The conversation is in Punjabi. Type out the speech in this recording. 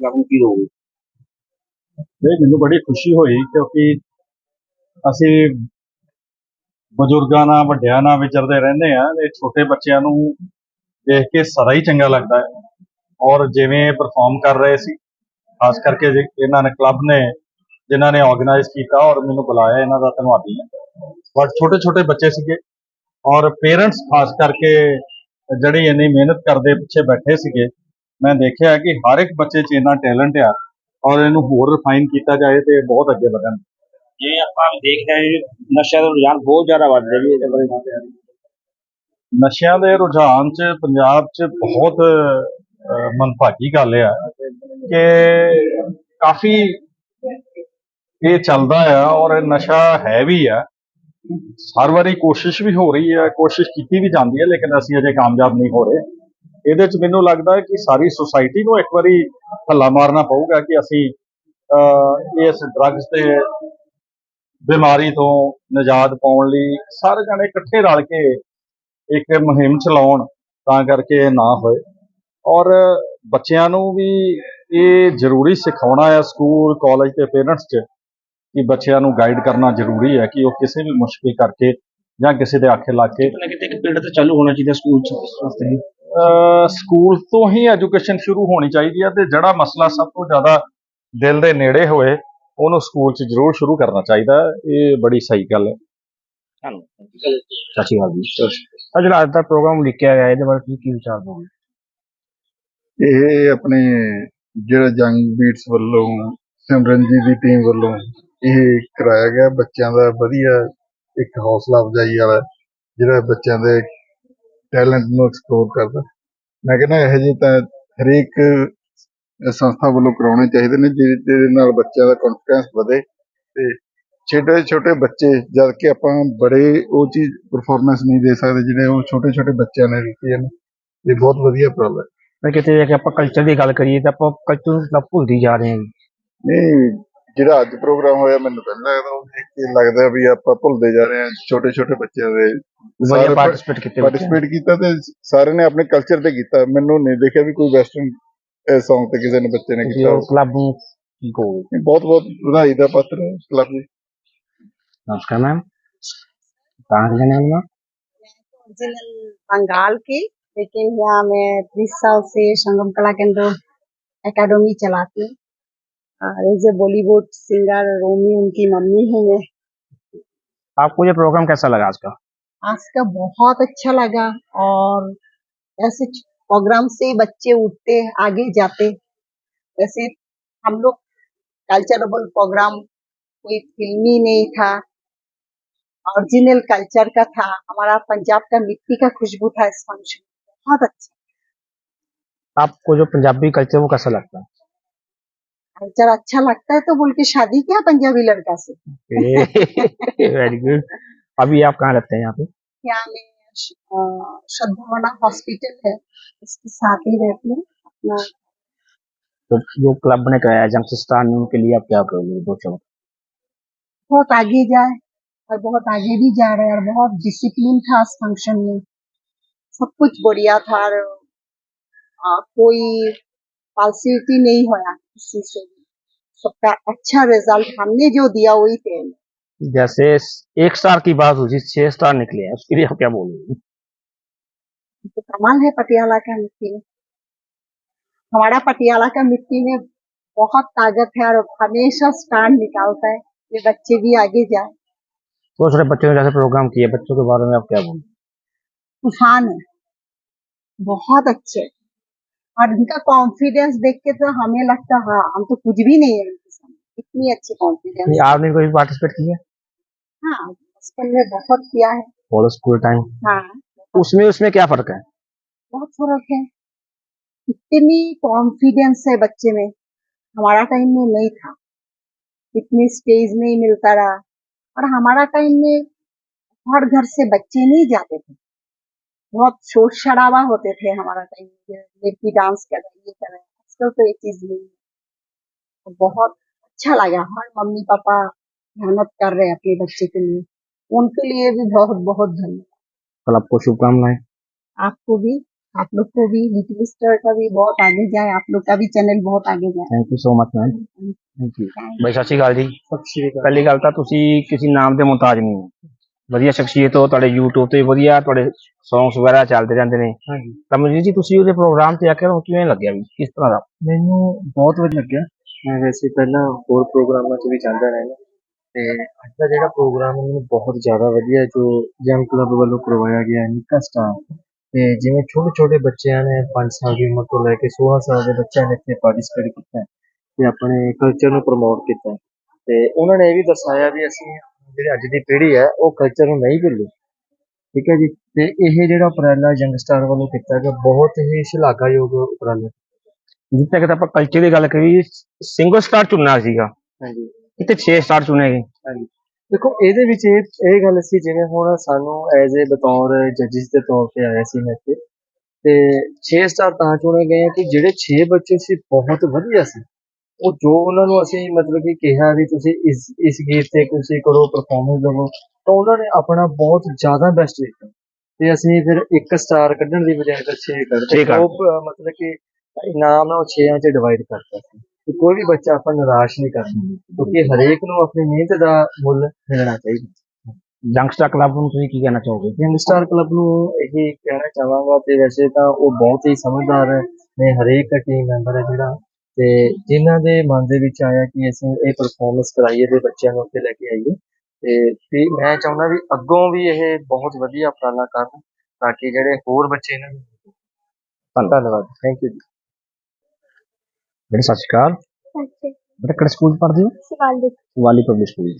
ਕਲੱਬ ਕੀ ਦੋਗੇ ਇਹ ਮੈਨੂੰ ਬੜੀ ਖੁਸ਼ੀ ਹੋਈ ਕਿਉਂਕਿ ਅਸੀਂ ਬਜ਼ੁਰਗਾਂ ਨਾਲ, ਵੱਡਿਆਂ ਨਾਲ ਵਿਚਰਦੇ ਰਹਿੰਦੇ ਆ ਤੇ ਛੋਟੇ ਬੱਚਿਆਂ ਨੂੰ ਦੇਖ ਕੇ ਸਦਾ ਹੀ ਚੰਗਾ ਲੱਗਦਾ ਹੈ। ਔਰ ਜਿਵੇਂ ਪਰਫਾਰਮ ਕਰ ਰਹੇ ਸੀ, ਖਾਸ ਕਰਕੇ ਇਹਨਾਂ ਨੇ ਕਲੱਬ ਨੇ, ਜਿਨ੍ਹਾਂ ਨੇ ਆਰਗੇਨਾਈਜ਼ ਕੀਤਾ ਔਰ ਮੈਨੂੰ ਬੁਲਾਇਆ, ਇਹਨਾਂ ਦਾ ਧੰਨਵਾਦੀ ਹਾਂ ਬਟ ਛੋਟੇ ਛੋਟੇ ਬੱਚੇ ਸੀਗੇ ਔਰ ਪੇਰੈਂਟਸ ਖਾਸ ਕਰਕੇ ਜਿਹੜੀ ਇੰਨੀ ਮਿਹਨਤ ਕਰਦੇ ਪਿੱਛੇ ਬੈਠੇ ਸੀਗੇ ਮੈਂ ਦੇਖਿਆ ਕਿ ਹਰ ਇੱਕ ਬੱਚੇ 'ਚ ਇੰਨਾ ਟੈਲੈਂਟ ਆ ਔਰ ਇਹਨੂੰ ਹੋਰ ਰਿਫਾਈਨ ਕੀਤਾ ਜਾਏ ਤੇ ਬਹੁਤ ਅੱਗੇ ਵਧਣ। ਜਿਵੇਂ ਆਪਾਂ ਦੇਖ ਰਹੇ ਹਾਂ ਨਸ਼ਿਆਂ ਦਾ ਰੁਝਾਨ ਬਹੁਤ ਜ਼ਿਆਦਾ ਵੱਧ ਰਿਹਾ ਜੀ ਇਹਦੇ ਬਾਰੇ ਨਸ਼ਿਆਂ ਦੇ ਰੁਝਾਨ 'ਚ ਪੰਜਾਬ 'ਚ ਬਹੁਤ ਅਹ, ਮੰਦਭਾਗੀ ਗੱਲ ਆ ਕਿ ਕਾਫੀ ਇਹ ਚੱਲਦਾ ਆ ਔਰ ਇਹ ਨਸ਼ਾ ਹੈ ਵੀ ਆ। ਹਰ ਵਾਰੀ ਕੋਸ਼ਿਸ਼ ਵੀ ਹੋ ਰਹੀ ਹੈ ਕੋਸ਼ਿਸ਼ ਕੀਤੀ ਵੀ ਜਾਂਦੀ ਹੈ ਲੇਕਿਨ ਅਸੀਂ ਅਜੇ ਕਾਮਯਾਬ ਨਹੀਂ ਹੋ ਰਹੇ। ਇਹਦੇ 'ਚ ਮੈਨੂੰ ਲੱਗਦਾ ਹੈ ਕਿ ਸਾਰੀ ਸੁਸਾਇਟੀ ਨੂੰ ਇੱਕ ਵਾਰੀ ਹੱਲਾ ਮਾਰਨਾ ਪਊਗਾ ਕਿ ਅਸੀਂ ਅਹ, ਇਸ ਡਰੱਗਸ ਤੇ ਬਿਮਾਰੀ ਤੋਂ ਨਿਜਾਤ ਪਾਉਣ ਲਈ ਸਾਰੇ ਜਣੇ ਇਕੱਠੇ ਰਲ ਕੇ ਇੱਕ ਮੁਹਿੰਮ ਚਲਾਉਣ ਤਾਂ ਕਰਕੇ ਇਹ ਨਾ ਹੋਏ। ਔਰ ਬੱਚਿਆਂ ਨੂੰ ਵੀ ਇਹ ਜ਼ਰੂਰੀ ਸਿਖਾਉਣਾ ਹੈ ਸਕੂਲ ਕਾਲਜ ਤੇ ਪੇਰੈਂਟਸ 'ਚ ਕਿ ਬੱਚਿਆਂ ਨੂੰ ਗਾਈਡ ਕਰਨਾ ਜ਼ਰੂਰੀ ਹੈ ਕਿ ਉਹ ਕਿਸੇ ਵੀ ਮੁਸ਼ਕਿਲ ਕਰਕੇ ਜਾਂ ਕਿਸੇ ਦੇ ਆਖੇ ਲਾ ਕੇ ਕਿਤੇ ਨਾ ਕਿਤੇ ਇੱਕ ਪਿੰਡ ਤੇ ਚਾਲੂ ਹੋਣਾ ਚਾਹੀਦਾ ਸਕੂਲ ਚ ਸਕੂਲ ਤੋਂ ਹੀ ਐਜੂਕੇਸ਼ਨ ਸ਼ੁਰੂ ਹੋਣੀ ਚਾਹੀਦੀ ਹੈ ਤੇ ਜਿਹੜਾ ਮਸਲਾ ਸਭ ਤੋਂ ਜ਼ਿਆਦਾ ਦਿਲ ਦੇ ਨੇੜੇ ਹੋਏ ਉਹਨੂੰ ਸਕੂਲ 'ਚ ਜ਼ਰੂਰ ਸ਼ੁਰੂ ਕਰਨਾ ਚਾਹੀਦਾ। ਹੈ ਇਹ ਬੜੀ ਸਹੀ ਗੱਲ ਹੈ। ਸਤਿ ਸ਼੍ਰੀ ਅਕਾਲ ਜੀ। ਅੱਜ ਦਾ ਪ੍ਰੋਗਰਾਮ ਲਿਖਿਆ ਗਿਆ ਇਹਦੇ ਬਾਰੇ ਕੀ ਵਿਚਾਰ ਦੋਗੇ? ਇਹ ਆਪਣੇ ਜਿਹੜਾ ਜੰਗ ਬੀਟਸ ਵੱਲੋਂ ਸਿਮਰਨ ਜੀ ਦੀ ਟੀਮ ਵੱਲੋਂ ਇਹ ਕਰਾਇਆ ਗਿਆ। ਬੱਚਿਆਂ ਦਾ ਵਧੀਆ ਇੱਕ ਹੌਸਲਾ ਅਫਜ਼ਾਈ ਵਾਲਾ ਜਿਹੜਾ ਬੱਚਿਆਂ ਦੇ ਟੈਲੈਂਟ ਨੂੰ ਐਕਸਪਲੋਰ ਕਰਦਾ। ਮੈਂ ਕਹਿੰਦਾ ਇਹੋ ਜਿਹੇ ਤਾਂ ਹਰੇਕ ਸੰਸਥਾ ਵੱਲੋਂ ਕਰਾਉਣੇ ਚਾਹੀਦੇ ਨੇ ਜਿਹਦੇ ਨਾਲ ਬੱਚਿਆਂ ਦਾ ਕੌਨਫੀਡੈਂਸ ਵਧੇ ਤੇ ਛੋਟੇ ਛੋਟੇ ਬੱਚੇ ਜਦ ਕਿ ਆਪਾਂ ਬੜੇ ਉਹ ਚੀਜ਼ ਪਰਫਾਰਮੈਂਸ ਨਹੀਂ ਦੇ ਸਕਦੇ ਜਿਹੜੇ ਉਹ ਛੋਟੇ ਛੋਟੇ ਬੱਚਿਆਂ ਨੇ ਦਿੱਤੀ ਹਨ ਇਹ ਬਹੁਤ ਵਧੀਆ ਉਪਰਾਲਾ ਹੈ। ਮੈਂ ਕਿਤੇ ਜੇ ਕਿ ਆਪਾਂ ਕਲਚਰ ਦੀ ਗੱਲ ਕਰੀਏ ਤਾਂ ਆਪਾਂ ਕਲਚਰ ਨੂੰ ਭੁੱਲਦੀ ਜਾ ਰਹੇ ਹਾਂ। ਨਹੀਂ ਜਿਹੜਾ ਅੱਜ ਪ੍ਰੋਗਰਾਮ ਹੋਇਆ ਮੈਨੂੰ ਪਹਿਲਾਂ ਲੱਗਦਾ ਉਹ ਦੇਖ ਕੇ ਲੱਗਦਾ ਵੀ ਆਪਾਂ ਭੁੱਲਦੇ ਜਾ ਰਹੇ ਹਾਂ ਛੋਟੇ ਛੋਟੇ ਬੱਚਿਆਂ ਦੇ ਵਧੀਆ ਸਾਰੇ ਪਾਰਟਿਸਿਪੇਟ ਕੀਤੇ ਬੱਚਿਆਂ ਨੇ। ਪਾਰਟਿਸਿਪੇਟ ਕੀਤਾ ਤੇ ਸਾਰਿਆਂ ਨੇ ਆਪਣੇ ਕਲਚਰ ਤੇ ਕੀਤਾ ਮੈਨੂੰ ਨਹੀਂ ਦੇਖਿਆ ਵੀ ਕੋਈ ਵੈਸਟਰਨ Song ਤੇ ਕਿਸੇ ਨੇ ਬੱਚੇ ਨੇ ਤੁਸੀਂ ਕੀਤਾ ਉਹ ਕਲੱਬ ਨੂੰ ਕੀ ਕਹੋਗੇ ਬਹੁਤ ਬਹੁਤ ਵਧਾਈ ਦਾ ਪਾਤਰ ਹੈ ਕਲੱਬ ਜੀ नमस्कार मैम कहाँ से जाना है मैम ओरिजिनल बंगाल की लेकिन यहाँ मैं बीस साल से संगम कला केंद्र एकेडमी चलाती हूँ और as a Bollywood singer Romi उनकी मम्मी हूँ मैं आपको ये प्रोग्राम कैसा लगा आज का? आज का बहुत अच्छा लगा और ऐसे प्रोग्राम से बच्चे उठते आगे जाते। जैसे हम लोग कल्चरबल प्रोग्राम कोई फिल्मी नहीं था। ओरिजिनल कल्चर का था। हमारा पंजाब का मिट्टी का खुशबू था इस फ़ंक्शन बहुत अच्छा। आपको जो पंजाबी कल्चर वो कैसा लगता है? कल्चर अच्छा लगता है तो बोल के शादी किया पंजाबी लड़का से? वेरी गुड अभी आप कहाँ रहते हैं यहाँ पे? यहाँ में सद्भावना हॉस्पिटल है। इसके साथ ही रहती हूँ। अपना तो जो क्लब ने कराया जंगस्तान उनके लिए आप क्या करोगे? दो शब्द। बहुत आगे जाए और बहुत आगे भी जा रहे हैं और बहुत डिसिप्लिन था इस फ़ंक्शन में। सब कुछ बढ़िया था और आ, कोई पालसिटी नहीं होया किसी से भी। सबका अच्छा रिज़ल्ट हमने जो दिया वही थे जैसे एक स्टार की बात हुई छह स्टार निकले हैं उसके लिए आप क्या बोलोगे? तो कमाल है पटियाला का मिट्टी में। हमारा पटियाला का मिट्टी में बहुत ताकत है और हमेशा स्टार निकालता है ये बच्चे भी आगे जाए। छोटे छोटे बच्चों ने जैसे प्रोग्राम किया बच्चों के बारे में आप क्या बोलोगे? तूफ़ान है। बहुत अच्छे। और इनका कॉन्फिडेंस देख के तो हमें लगता है हम तो कुछ भी नहीं है इतनी अच्छी कॉन्फिडेंस आपने कोई पार्टिसिपेट किया? हाँ बचपन में बहुत किया है। स्कूल टाइम हाँ। उसमें उसमें क्या फ़र्क है? बहुत फ़र्क है। इतनी कॉन्फिडेंस है बच्चे में। हमारा टाइम में नहीं था। इतनी स्टेज नहीं मिलता रहा। और हमारा टाइम में हर घर से बच्चे नहीं जाते थे। बहुत शोर शराबा होते थे हमारा टाइम में लड़की डांस कर रही ये कर रहे आजकल तो ये चीज नहीं है तो बहुत अच्छा लगा हर मम्मी पापा मेहनत कर रहे हैं अपने बच्चे के लिए उनके लिए भी बहुत बहुत धन्यवाद कल आपको शुभकामनाएं आपको भी आप लोग को भी लिटिल स्टार का भी बहुत आगे जाए आप लोग का भी चैनल बहुत आगे जाए thank you so much ma'am thank you bye ਸਤਿ ਸ਼੍ਰੀ ਅਕਾਲ ਜੀ ਸਤਿ ਸ਼੍ਰੀ ਅਕਾਲ ਪਹਿਲੀ ਗੱਲ ਤਾਂ ਤੁਸੀਂ ਕਿਸੇ ਨਾਮ ਦੇ ਮੁਹਤਾਜ ਨਹੀਂ ਹੋ ਵਧੀਆ ਸ਼ਖਸੀਅਤ ਹੋ ਤੁਹਾਡੇ YouTube ਤੇ ਵਧੀਆ ਤੁਹਾਡੇ ਸੌਂਗਸ ਵਗੈਰਾ ਚੱਲਦੇ ਰਹਿੰਦੇ ਨੇ। ਹਾਂਜੀ। ਤਾਂ ਮਨਜੀਤ ਜੀ ਤੁਸੀਂ ਉਹਦੇ ਪ੍ਰੋਗਰਾਮ ਤੇ ਆ ਕੇ ਤੁਹਾਨੂੰ ਕਿਵੇਂ ਲੱਗਿਆ ਵੀ ਕਿਸ ਤਰ੍ਹਾਂ ਦਾ? ਮੈਨੂੰ ਬਹੁਤ ਵਧੀਆ ਲੱਗਿਆ। ਮੈਂ ਵੈਸੇ ਪਹਿਲਾਂ ਹੋਰ ਪ੍ਰੋਗਰਾਮਾਂ 'ਚ ਵੀ ਜਾਂਦਾ ਰਹਿੰਦਾ ਤੇ ਅੱਜ ਦਾ ਜਿਹੜਾ ਪ੍ਰੋਗਰਾਮ ਹੈ ਮੈਨੂੰ ਬਹੁਤ ਜ਼ਿਆਦਾ ਵਧੀਆ ਜੋ ਜੰਗ ਕਲੱਬ ਵੱਲੋਂ ਕਰਵਾਇਆ ਗਿਆ ਹੈ ਨਿੱਕਾ ਸਟਾਰ ਤੇ ਜਿਵੇਂ ਛੋਟੇ ਛੋਟੇ ਬੱਚਿਆਂ ਨੇ 5 ਸਾਲ ਦੀ ਉਮਰ ਤੋਂ ਲੈ ਕੇ 16 ਸਾਲ ਦੇ ਬੱਚਿਆਂ ਨੇ ਇੱਥੇ ਪਾਰਟਿਸਿਪੇਟ ਕੀਤਾ ਤੇ ਆਪਣੇ ਕਲਚਰ ਨੂੰ ਪ੍ਰਮੋਟ ਕੀਤਾ ਤੇ ਉਹਨਾਂ ਨੇ ਇਹ ਵੀ ਦਰਸਾਇਆ ਵੀ ਅਸੀਂ ਜਿਹੜੀ ਅੱਜ ਦੀ ਪੀੜ੍ਹੀ ਹੈ ਉਹ ਕਲਚਰ ਨੂੰ ਨਹੀਂ ਭੁੱਲੀ। ਠੀਕ ਹੈ ਜੀ? ਤੇ ਇਹ ਜਿਹੜਾ ਉਪਰਾਲਾ ਯੰਗ ਸਟਾਰ ਵੱਲੋਂ ਕੀਤਾ ਗਿਆ ਬਹੁਤ ਹੀ ਸ਼ਲਾਘਾਯੋਗ ਉਪਰਾਲਾ। ਜਿੱਥੇ ਤੱਕ ਆਪਾਂ ਕਲਚਰ ਦੀ ਗੱਲ ਕਰੀ ਸਿੰਗਲ ਸਟਾਰ ਚੁਣਨਾ ਸੀਗਾ। ਹਾਂਜੀ। ਇੱਥੇ 6 ਸਟਾਰ ਚੁਣੇ ਗਏ। ਹਾਂਜੀ। ਦੇਖੋ ਇਹਦੇ ਵਿੱਚ ਇਹ ਇਹ ਗੱਲ ਸੀ ਜਿਵੇਂ ਹੁਣ ਸਾਨੂੰ ਐਜ਼ ਏ ਬਤੌਰ ਜੱਜਿਸ ਦੇ ਤੌਰ ਤੇ ਆਇਆ ਸੀ ਮੈਂ ਤੇ 6 ਸਟਾਰ ਤਾਂ ਚੁਣੇ ਗਏ ਕਿ ਜਿਹੜੇ 6 ਬੱਚੇ ਸੀ ਬਹੁਤ ਵਧੀਆ ਸੀ। ਉਹ ਜੋ ਉਹਨਾਂ ਨੂੰ ਅਸੀਂ ਮਤਲਬ ਕਿ ਕਿਹਾ ਵੀ ਤੁਸੀਂ ਇਸ ਇਸ ਗੀਤ ਤੇ ਤੁਸੀਂ ਕਰੋ ਪਰਫਾਰਮੈਂਸ ਦਿਓ ਤਾਂ ਉਹਨਾਂ ਨੇ ਆਪਣਾ ਬਹੁਤ ਜ਼ਿਆਦਾ ਬੈਸਟ ਦਿੱਤਾ ਤੇ ਅਸੀਂ ਫਿਰ ਇੱਕ ਸਟਾਰ ਕੱਢਣ ਦੀ ਬਜਾਏ ਤਾਂ 6 ਛੇ ਕੱਢਦੇ ਕੱਢ ਉਹ ਮਤਲਬ ਕਿ ਇਨਾਮ ਉਹ 6ਾਂ 'ਚ ਡਿਵਾਈਡ ਕਰਤਾ ਸੀ। ਕੋਈ ਵੀ ਬੱਚਾ ਆਪਾਂ ਨਿਰਾਸ਼ ਨਹੀਂ ਕਰਨਾ ਕਿਉਂਕਿ ਹਰੇਕ ਨੂੰ ਆਪਣੀ ਮਿਹਨਤ ਦਾ ਮੁੱਲ ਮਿਲਣਾ ਚਾਹੀਦਾ। ਯੰਗਸਟਰ ਕਲੱਬ ਨੂੰ ਤੁਸੀਂ ਕੀ ਕਹਿਣਾ ਚਾਹੋਗੇ? ਯੰਗ ਸਟਾਰ ਕਲੱਬ ਨੂੰ ਇਹੀ ਕਹਿਣਾ ਚਾਹਾਂਗਾ ਤੇ ਵੈਸੇ ਤਾਂ ਉਹ ਬਹੁਤ ਹੀ ਸਮਝਦਾਰ ਨੇ ਹਰੇਕ ਟੀਮ ਮੈਂਬਰ ਹੈ ਜਿਹੜਾ। ਤੇ ਜਿਨ੍ਹਾਂ ਦੇ ਮਨ ਦੇ ਵਿੱਚ ਆਇਆ ਕਿ ਅਸੀਂ ਇਹ ਪਰਫਾਰਮੈਂਸ ਕਰਾਈਏ ਤੇ ਬੱਚਿਆਂ ਨੂੰ ਉੱਤੇ ਲੈ ਕੇ ਆਈਏ ਤੇ ਵੀ ਮੈਂ ਚਾਹੁੰਦਾ ਵੀ ਅੱਗੋਂ ਵੀ ਇਹ ਬਹੁਤ ਵਧੀਆ ਉਪਰਾਲਾ ਕਰਨ ਤਾਂ ਕਿ ਜਿਹੜੇ ਹੋਰ ਬੱਚੇ ਇਹਨਾਂ ਨੂੰ ਧੰਨਵਾਦ। ਥੈਂਕ ਯੂ ਬੜੇ ਸਤਿ ਸ਼੍ਰੀ ਅਕਾਲ। ਬੇਟਾ ਕਿਹੜੇ ਸਕੂਲ ਪੜ੍ਹਦੇ ਹੋ? ਸਵਾਲ ਪਬਲਿਕ ਸਕੂਲ